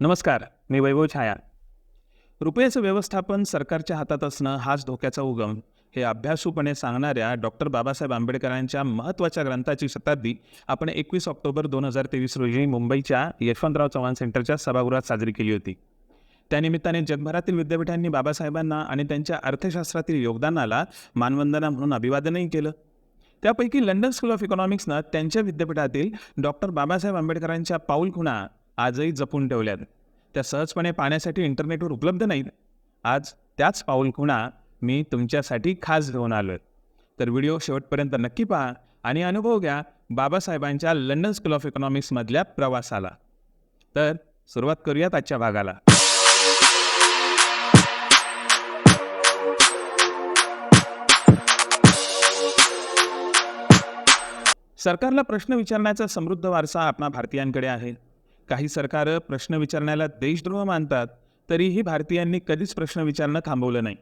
नमस्कार मी वैभव छाया रुपयाचं व्यवस्थापन सरकारच्या हातात असणं हाच धोक्याचा उगम हे अभ्यासूपणे सांगणाऱ्या डॉक्टर बाबासाहेब आंबेडकरांच्या महत्त्वाच्या ग्रंथाची शताब्दी आपण एकवीस ऑक्टोबर दोन हजार तेवीस रोजी मुंबईच्या यशवंतराव चव्हाण सेंटरच्या सभागृहात साजरी केली होती. त्यानिमित्ताने जगभरातील विद्यापीठांनी बाबासाहेबांना आणि त्यांच्या अर्थशास्त्रातील योगदानाला मानवंदना म्हणून अभिवादनही केलं. त्यापैकी लंडन स्कूल ऑफ इकॉनॉमिक्सनं त्यांच्या विद्यापीठातील डॉक्टर बाबासाहेब आंबेडकरांच्या पाऊल खुणा आजही जपून ठेवल्यात. त्या सहजपणे पाहण्यासाठी इंटरनेटवर उपलब्ध नाहीत. आज त्याच पाऊलखुणा मी तुमच्यासाठी खास घेऊन आलो तर व्हिडिओ शेवटपर्यंत नक्की पहा आणि अनुभव घ्या बाबासाहेबांच्या लंडन स्कूल ऑफ इकॉनॉमिक्समधल्या प्रवासाला. तर सुरुवात करूयात आजच्या भागाला. सरकारला प्रश्न विचारण्याचा समृद्ध वारसा आपणा भारतीयांकडे आहे. काही सरकारं प्रश्न विचारण्याला देशद्रोह मानतात तरीही भारतीयांनी कधीच प्रश्न विचारणं थांबवलं नाही.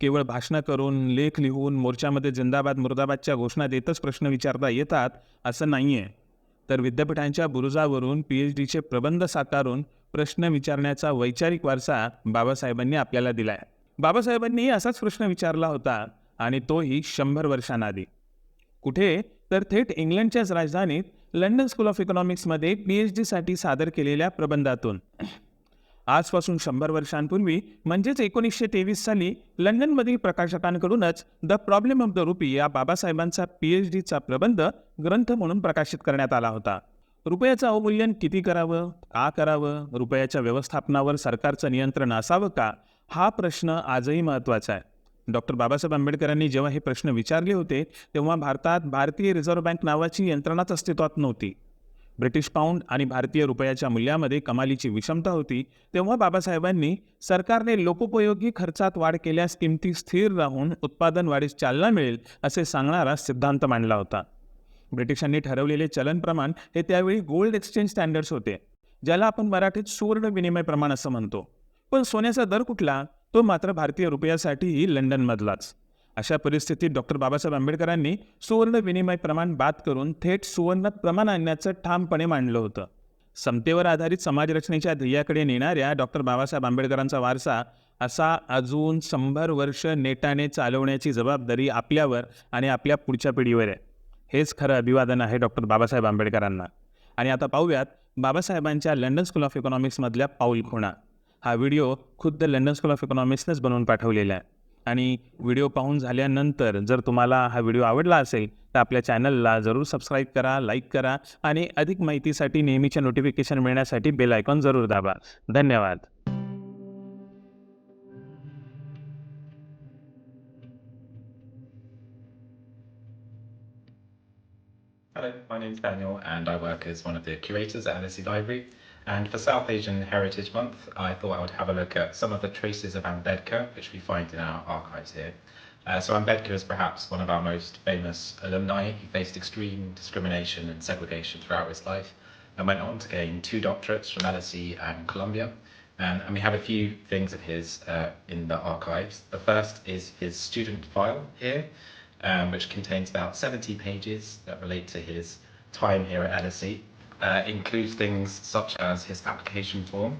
केवळ भाषणं करून लेख लिहून मोर्चामध्ये जिंदाबाद मुर्दाबादच्या घोषणा देतच प्रश्न विचारता येतात असं नाही आहे तर विद्यापीठांच्या बुरुजावरून पी एच डीचे प्रबंध साकारून प्रश्न विचारण्याचा वैचारिक वारसा बाबासाहेबांनी आपल्याला दिला आहे असाच प्रश्न विचारला होता आणि तोही शंभर वर्षांआधी. कुठे? तर थेट इंग्लंडच्याच राजधानीत लंडन स्कूल ऑफ इकॉनॉमिक्समध्ये पी एच डीसाठी सादर केलेल्या प्रबंधातून. आजपासून शंभर वर्षांपूर्वी म्हणजेच एकोणीसशे तेवीस साली लंडनमधील प्रकाशकांकडूनच The Problem of the Rupee या बाबासाहेबांचा पी एच डीचा प्रबंध ग्रंथ म्हणून प्रकाशित करण्यात आला होता. रुपयाचं अवमूल्यन किती करावं? का करावं? रुपयाच्या व्यवस्थापनावर सरकारचं नियंत्रण असावं का? हा प्रश्न आजही महत्त्वाचा आहे. डॉक्टर बाबासाहेब आंबेडकरांनी जेव्हा हे प्रश्न विचारले होते तेव्हा भारतात भारतीय रिझर्व्ह बँक नावाची यंत्रणाच अस्तित्वात नव्हती. ब्रिटिश पाऊंड आणि भारतीय रुपयाच्या मूल्यामध्ये कमालीची विषमता होती तेव्हा बाबासाहेबांनी सरकारने लोकोपयोगी खर्चात वाढ केल्यास किमती स्थिर राहून उत्पादन वाढीस चालना मिळेल असे सांगणारा सिद्धांत मांडला होता. ब्रिटिशांनी ठरवलेले चलन प्रमाण हे त्यावेळी गोल्ड एक्सचेंज स्टँडर्ड्स होते ज्याला आपण मराठीत सुवर्ण विनिमय प्रमाण असं म्हणतो. पण सोन्याचा दर कुठला? तो मात्र भारतीय रुपयासाठीही लंडनमधलाच. अशा परिस्थितीत डॉक्टर बाबासाहेब आंबेडकरांनी सुवर्ण विनिमय प्रमाण बाद करून थेट सुवर्ण प्रमाण आणण्याचं ठामपणे मांडलं होतं. समतेवर आधारित समाजरचनेच्या ध्येयाकडे नेणाऱ्या डॉक्टर बाबासाहेब आंबेडकरांचा वारसा असा अजून शंभर वर्ष नेटाने चालवण्याची जबाबदारी आपल्यावर आणि आपल्या पुढच्या पिढीवर आहे. हेच खरं अभिवादन आहे डॉक्टर बाबासाहेब आंबेडकरांना. आणि आता पाहूयात बाबासाहेबांच्या लंडन स्कूल ऑफ इकॉनॉमिक्समधल्या पाऊल खुणा. हा व्हिडिओ खुद्द लंडन स्कूल ऑफ इकॉनॉमिक्सनेच बनवून पाठवलेला आहे. आणि व्हिडिओ पाहून झाल्यानंतर जर तुम्हाला हा व्हिडिओ आवडला असेल तर आपल्या चॅनलला जरूर सबस्क्राईब करा लाईक करा आणि अधिक माहितीसाठी नेहमीच्या नोटिफिकेशन मिळण्यासाठी बेल आयकॉन जरूर दाबा. धन्यवाद. Hello, my name's Daniel and I work as one of the curators at LSE Library. And for South Asian Heritage Month, I thought I would have a look at some of the traces of Ambedkar, which we find in our archives here. Uh, so Ambedkar is perhaps one of our most famous alumni. He faced extreme discrimination and segregation throughout his life and went on to gain two doctorates from LSE and Columbia. And, and we have a few things of his uh, in the archives. The first is his student file here, um, which contains about 70 pages that relate to his time here at LSE. Uh, includes things such as his application form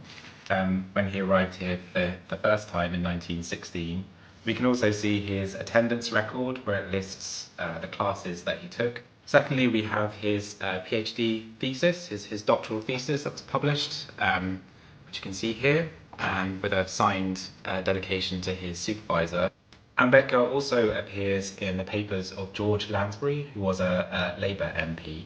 um, when he arrived here for the first time in 1916. We can also see his attendance record where it lists uh, the classes that he took. Secondly, we have his uh, PhD thesis, his, his doctoral thesis that was published, um, which you can see here, and with a signed uh, dedication to his supervisor. Ambedkar also appears in the papers of George Lansbury, who was a, a Labour MP.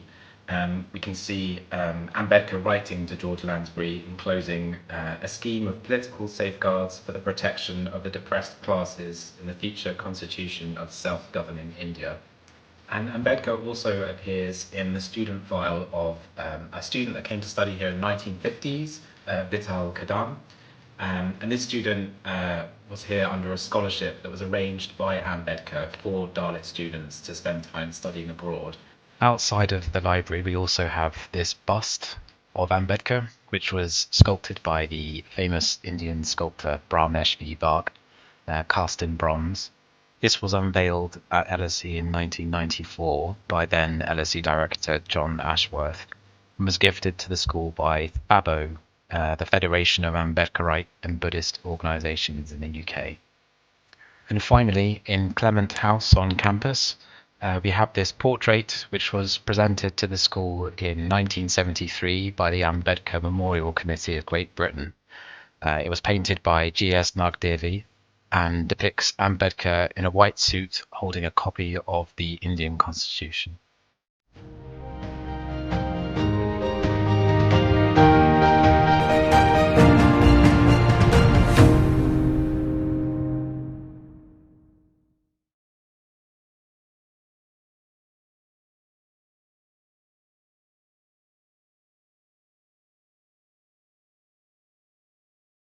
Um, we can see um, Ambedkar writing to George Lansbury enclosing uh, a scheme of political safeguards for the protection of the depressed classes in the future constitution of self-governing India. And Ambedkar also appears in the student file of um, a student that came to study here in the 1950s, uh, Vital Kadam. Um, and this student uh, was here under a scholarship that was arranged by Ambedkar for Dalit students to spend time studying abroad. Outside of the library, we also have this bust of Ambedkar, which was sculpted by the famous Indian sculptor Bramesh V. Bharg, uh, cast in bronze. This was unveiled at LSE in 1994 by then LSE director John Ashworth and was gifted to the school by Thabo, uh, the Federation of Ambedkarite and Buddhist Organizations in the UK. And finally, in Clement House on campus, uh, we have this portrait which was presented to the school in 1973 by the Ambedkar Memorial Committee of Great Britain. Uh, it was painted by G.S. Nagdevi and depicts Ambedkar in a white suit holding a copy of the Indian Constitution.